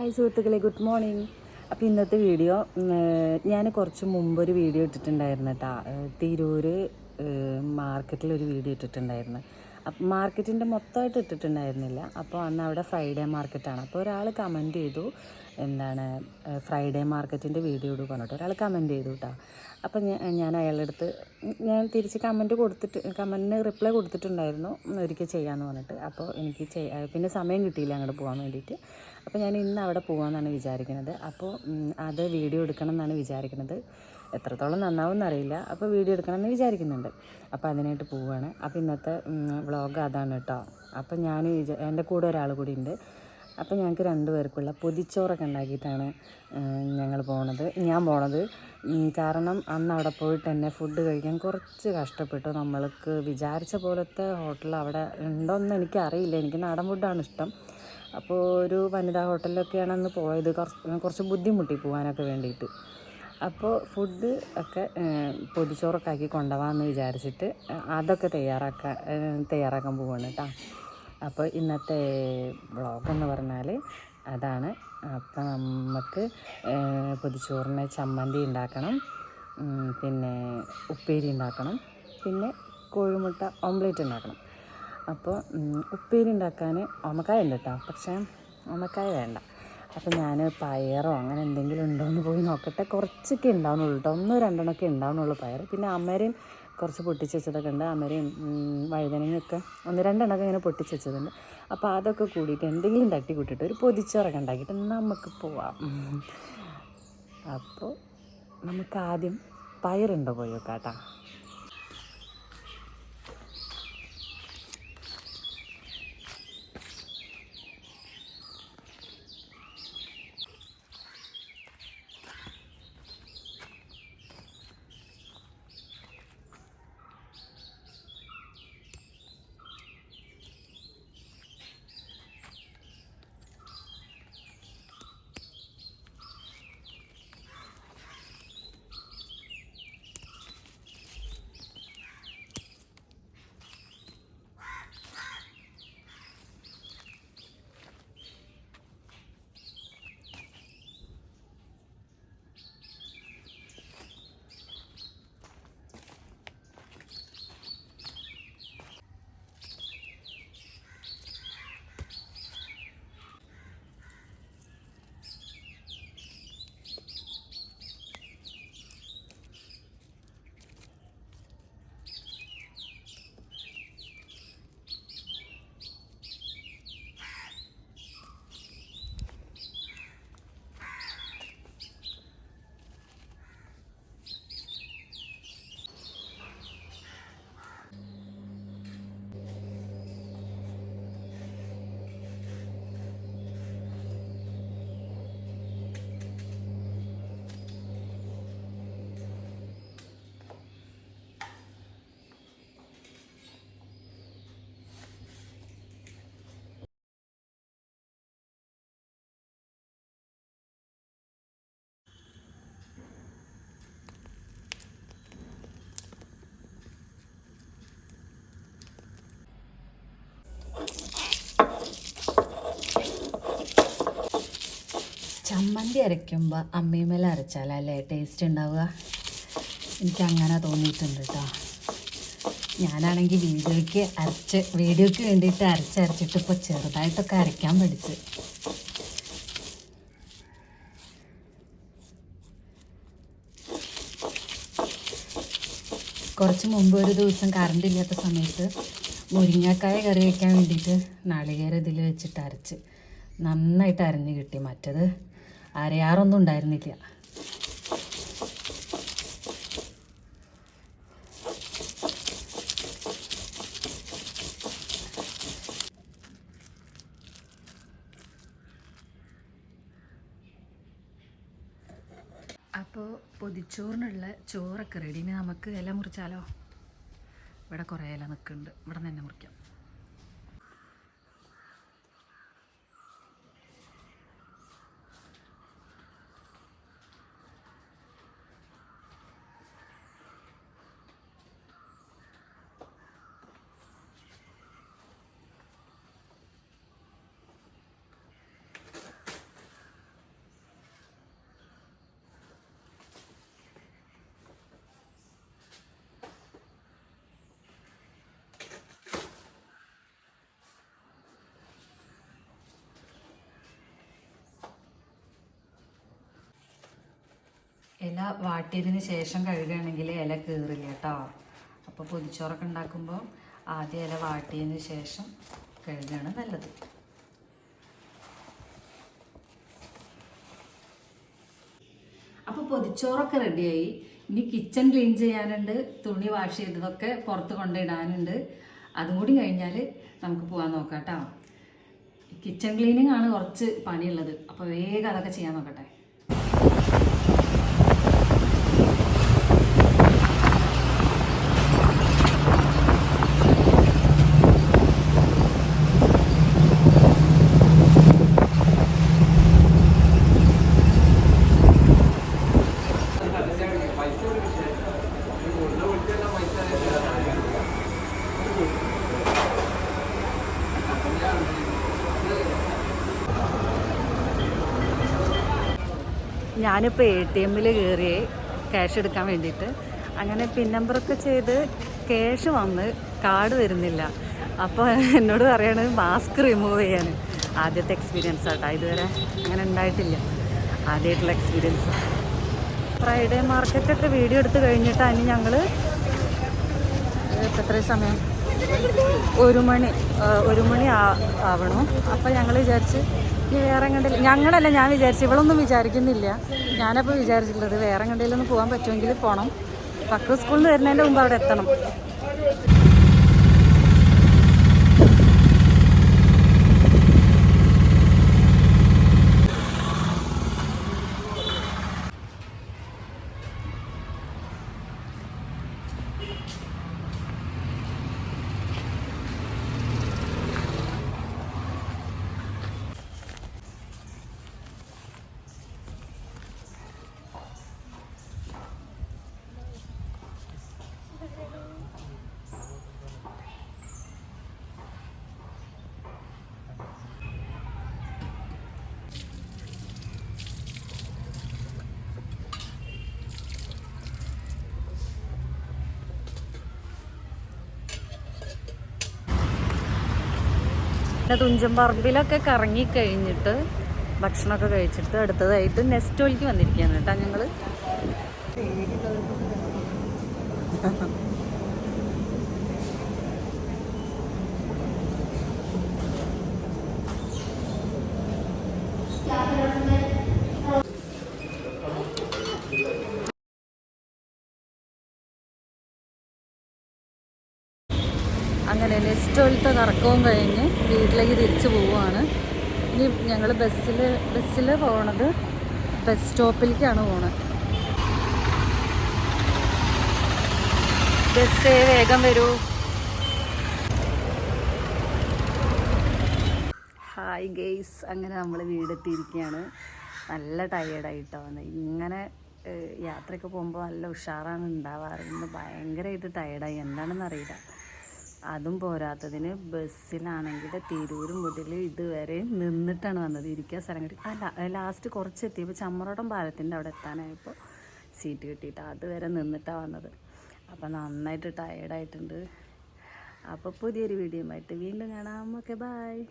Hi സുഹൃത്തുക്കളെ good morning അപ്പോൾ ഇന്നത്തെ വീഡിയോ ഞാൻ കുറച്ച് മുമ്പ് ഒരു വീഡിയോ ഇട്ടിട്ടുണ്ടായിരുന്നു കേട്ടോ തിരൂർ മാർക്കറ്റിൽ ഒരു വീഡിയോ ഇട്ടിട്ടുണ്ടായിരുന്നു. മാർക്കറ്റിന്റെ മൊത്തമായിട്ട് ഇട്ടിട്ടുണ്ടായിരുന്നില്ല. അപ്പോൾ അന്ന് അവിടെ ഫ്രൈഡേ മാർക്കറ്റാണ് അപ്പോൾ ഒരാൾ കമന്റ് ചെയ്തു. എന്താണ് ഫ്രൈഡേ മാർക്കറ്റിന്റെ വീഡിയോ ഇടുക പറഞ്ഞിട്ട് ഒരാൾ കമന്റ് ചെയ്തു കേട്ടോ അപ്പം ഞാൻ അയാളുടെ അടുത്ത് ഞാൻ തിരിച്ച് കമന്റ് കൊടുത്തിട്ട് കമന്റിന് റിപ്ലൈ കൊടുത്തിട്ടുണ്ടായിരുന്നു. ഒരിക്കൽ ചെയ്യാമെന്ന് പറഞ്ഞിട്ട്. അപ്പോൾ എനിക്ക് പിന്നെ സമയം കിട്ടിയില്ല അങ്ങോട്ട് പോകാൻ വേണ്ടിയിട്ട്. അപ്പോൾ ഞാൻ ഇന്ന് അവിടെ പോകാമെന്നാണ് വിചാരിക്കുന്നത് അപ്പോൾ അത് വീഡിയോ എടുക്കണം എന്നാണ് വിചാരിക്കുന്നത് എത്രത്തോളം നന്നാവും അറിയില്ല. അപ്പോൾ വീഡിയോ എടുക്കണം എന്ന് വിചാരിക്കുന്നുണ്ട്. അപ്പോൾ അതിനായിട്ട് പോവുകയാണ് അപ്പോൾ ഇന്നത്തെ വ്ളോഗ് അതാണ് കേട്ടോ അപ്പോൾ ഞാൻ വിചാ എന്റെ കൂടെ ഒരാൾ കൂടി ഉണ്ട്. അപ്പോൾ ഞങ്ങൾക്ക് രണ്ടുപേർക്കുള്ള പൊതിച്ചോറൊക്കെ ഉണ്ടാക്കിയിട്ടാണ് ഞങ്ങൾ പോണത് ഞാൻ പോണത്. കാരണം അന്ന് അവിടെ പോയിട്ട് തന്നെ ഫുഡ് കഴിക്കാൻ കുറച്ച് കഷ്ടപ്പെട്ടു. നമ്മൾക്ക് വിചാരിച്ച പോലത്തെ ഹോട്ടൽ അവിടെ ഉണ്ടോയെന്ന് എനിക്കറിയില്ല. എനിക്ക് നാടൻ ഫുഡാണ് ഇഷ്ടം. അപ്പോൾ ഒരു വനിതാ ഹോട്ടലിലൊക്കെയാണ് അന്ന് പോയത്. കുറച്ച് കുറച്ച് ബുദ്ധിമുട്ടി പോകാനൊക്കെ വേണ്ടിയിട്ട്. അപ്പോൾ ഫുഡ് ഒക്കെ പൊതിച്ചോറൊക്കെ ആക്കി കൊണ്ടുപോകാമെന്ന് വിചാരിച്ചിട്ട് അതൊക്കെ തയ്യാറാക്കാൻ തയ്യാറാക്കാൻ പോവാണ് കേട്ടോ അപ്പോൾ ഇന്നത്തെ വ്ളോഗെന്ന് പറഞ്ഞാൽ അതാണ്. അപ്പം നമുക്ക് പൊതിച്ചോറിന് ചമ്മന്തി ഉണ്ടാക്കണം പിന്നെ ഉപ്പേരി ഉണ്ടാക്കണം പിന്നെ കോഴിമുട്ട ഓംലേറ്റ് ഉണ്ടാക്കണം അപ്പോൾ ഉപ്പേരി ഉണ്ടാക്കാൻ ഓമക്കായ ഉണ്ട് കേട്ടോ പക്ഷേ ഓമക്കായ വേണ്ട. അപ്പോൾ ഞാൻ പയറോ അങ്ങനെ എന്തെങ്കിലും ഉണ്ടോ എന്ന് പോയി നോക്കട്ടെ. കുറച്ചൊക്കെ ഉണ്ടാവുന്നുള്ളൂ കേട്ടോ ഒന്നോ രണ്ടെണ്ണമൊക്കെ ഉണ്ടാവുന്നുള്ളൂ പയർ പിന്നെ അമരയും കുറച്ച് പൊട്ടിച്ച് വെച്ചതൊക്കെ ഉണ്ട്. അമരയും ഉം, വഴുതനങ്ങയൊക്കെ ഒന്ന് രണ്ടെണ്ണമൊക്കെ ഇങ്ങനെ പൊട്ടിച്ച് വെച്ചതുണ്ട്. അപ്പോൾ അതൊക്കെ കൂടിയിട്ട് എന്തെങ്കിലും തട്ടി കൂട്ടിയിട്ട് ഒരു പൊതിച്ചോറൊക്കെ ഉണ്ടാക്കിയിട്ട് നമുക്ക് പോവാം. അപ്പോൾ നമുക്ക് ആദ്യം പയറുണ്ടോ പോയി നോക്കാട്ടാ. ചമ്മന്തി അരയ്ക്കുമ്പോൾ അമ്മീമേല അരച്ചാലല്ലേ ടേസ്റ്റ് ഉണ്ടാവുക. എനിക്ക് അങ്ങനെ തോന്നിയിട്ടുണ്ട് കേട്ടോ ഞാനാണെങ്കിൽ വീഡിയോയ്ക്ക് അരച്ച് വീഡിയോയ്ക്ക് വേണ്ടിയിട്ട് അരച്ചരച്ചിട്ട് ഇപ്പോൾ ചെറുതായിട്ടൊക്കെ അരയ്ക്കാൻ പഠിച്ച്. കുറച്ച് മുമ്പ് ഒരു ദിവസം കറണ്ട് ഇല്ലാത്ത സമയത്ത് മുരിങ്ങക്കായ കറി വയ്ക്കാൻ വേണ്ടിയിട്ട് നാളികേരം ഇതിൽ വെച്ചിട്ട് അരച്ച്. നന്നായിട്ട് അരഞ്ഞ് കിട്ടി മറ്റത്. അരയാറൊന്നും ഉണ്ടായിരുന്നില്ല. അപ്പോൾ പൊതിച്ചോറിനുള്ള ചോറൊക്കെ റെഡി ഇനി നമുക്ക് ഇല മുറിച്ചാലോ? ഇവിടെ കുറേ ഇല നിൽക്കുന്നുണ്ട്. ഇവിടെ നിന്ന് തന്നെ മുറിക്കാം. ഇല വാട്ടിയതിന് ശേഷം കഴുകുകയാണെങ്കിൽ ഇല കീറില്ല കേട്ടോ. അപ്പോൾ പൊതിച്ചോറൊക്കെ ഉണ്ടാക്കുമ്പോൾ ആദ്യം ഇല വാട്ടിയതിന് ശേഷം കഴുകുകയാണ് നല്ലത്. അപ്പോൾ പൊതിച്ചോറൊക്കെ റെഡിയായി. ഇനി കിച്ചൺ ക്ലീൻ ചെയ്യാനുണ്ട് തുണി വാഷ് ചെയ്തതൊക്കെ പുറത്ത് കൊണ്ടിടാനുണ്ട്. അതും കൂടി കഴിഞ്ഞാൽ നമുക്ക് പോകാൻ നോക്കാം കേട്ടോ. കിച്ചൺ ക്ലീനിങ് ആണ് കുറച്ച് പണിയുള്ളത്. അപ്പോൾ വേഗം അതൊക്കെ ചെയ്യാൻ നോക്കട്ടെ. ഞാനിപ്പോൾ എ ടി എമ്മിൽ കയറി ക്യാഷ് എടുക്കാൻ വേണ്ടിയിട്ട്. അങ്ങനെ പിൻ നമ്പറൊക്കെ ചെയ്ത് ക്യാഷ് വന്ന് കാർഡ് വരുന്നില്ല. അപ്പോൾ എന്നോട് പറയണത് മാസ്ക് റിമൂവ് ചെയ്യാൻ ആദ്യത്തെ എക്സ്പീരിയൻസ് ആട്ടോ ഇതുവരെ അങ്ങനെ ഉണ്ടായിട്ടില്ല. ആദ്യമായിട്ടുള്ള എക്സ്പീരിയൻസ് ഫ്രൈഡേ മാർക്കറ്റൊക്കെ വീഡിയോ എടുത്ത് കഴിഞ്ഞിട്ടാണ് ഞങ്ങൾ എത്ര സമയം? ഒരു മണി ഒരു മണി ആവണു. അപ്പം ഞങ്ങൾ വിചാരിച്ച് ഇനി വേറെ കണ്ടില്ല ഞങ്ങളല്ല ഞാൻ വിചാരിച്ചു ഇവളൊന്നും വിചാരിക്കുന്നില്ല. ഞാനപ്പോൾ വിചാരിച്ചിട്ടുള്ളത് വേറെ കണ്ടയിലൊന്ന് പോകാൻ പറ്റുമെങ്കിൽ പോകണം പക്ക സ്കൂളിൽ നിന്ന് വരുന്നതിന്റെ മുമ്പ് അവിടെ എത്തണം. പിന്നെ തുഞ്ചൻ പറമ്പിലൊക്കെ കറങ്ങി കഴിഞ്ഞിട്ട് ഭക്ഷണമൊക്കെ കഴിച്ചിട്ട് അടുത്തതായിട്ട് നെസ്റ്റോയിലേക്ക് വന്നിരിക്കുകയാണ് കേട്ടോ ഞങ്ങൾ അങ്ങനെ നെസ്റ്റോയിലത്തെ കറക്കവും കഴിഞ്ഞ് വീട്ടിലേക്ക് തിരിച്ചു പോവുകയാണ്. ഇനി ഞങ്ങൾ ബസ്സിൽ ബസ്സിൽ പോണത് ബസ് സ്റ്റോപ്പിലേക്കാണ് പോകുന്നത് ബസ്സേ വേഗം വരൂ. ഹായ് ഗെയ്സ് അങ്ങനെ നമ്മൾ വീടെത്തിയിരിക്കുകയാണ്. നല്ല ടയേർഡായിട്ടോ ഇങ്ങനെ യാത്രയൊക്കെ പോകുമ്പോൾ നല്ല ഉഷാറാണ് ഉണ്ടാവാറ്. ഇന്ന് ഭയങ്കരമായിട്ട് ടയേർഡായി എന്താണെന്ന് അറിയില്ല അതും പോരാത്തതിന് ബസ്സിലാണെങ്കിൽ തിരൂർ മുതൽ ഇതുവരെ നിന്നിട്ടാണ് വന്നത്. ഇരിക്കാൻ സ്ഥലം കിട്ടി. അല്ല ലാസ്റ്റ് കുറച്ച് എത്തിയപ്പോൾ ചമ്മറോടം പാലത്തിന്റെ അവിടെ എത്താനായപ്പോൾ സീറ്റ് കിട്ടിയിട്ട് അതുവരെ നിന്നിട്ടാണ് വന്നത്. അപ്പോൾ നന്നായിട്ട് ടയേർഡായിട്ടുണ്ട് അപ്പോൾ പുതിയൊരു വീഡിയോ ആയിട്ട് വീണ്ടും കാണാം. Okay bye